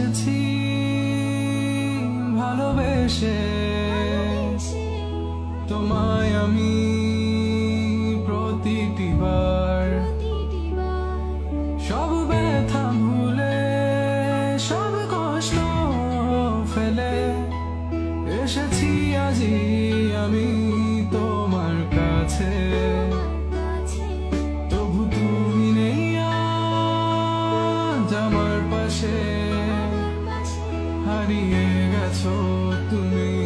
এসেছি ভালোবেসে। তোমায় আমি প্রতিটিবার। সব ব্যথা ভুলে সব কষ্ট ফেলে। এসেছি আজি আমি 하리에 가서 뜨는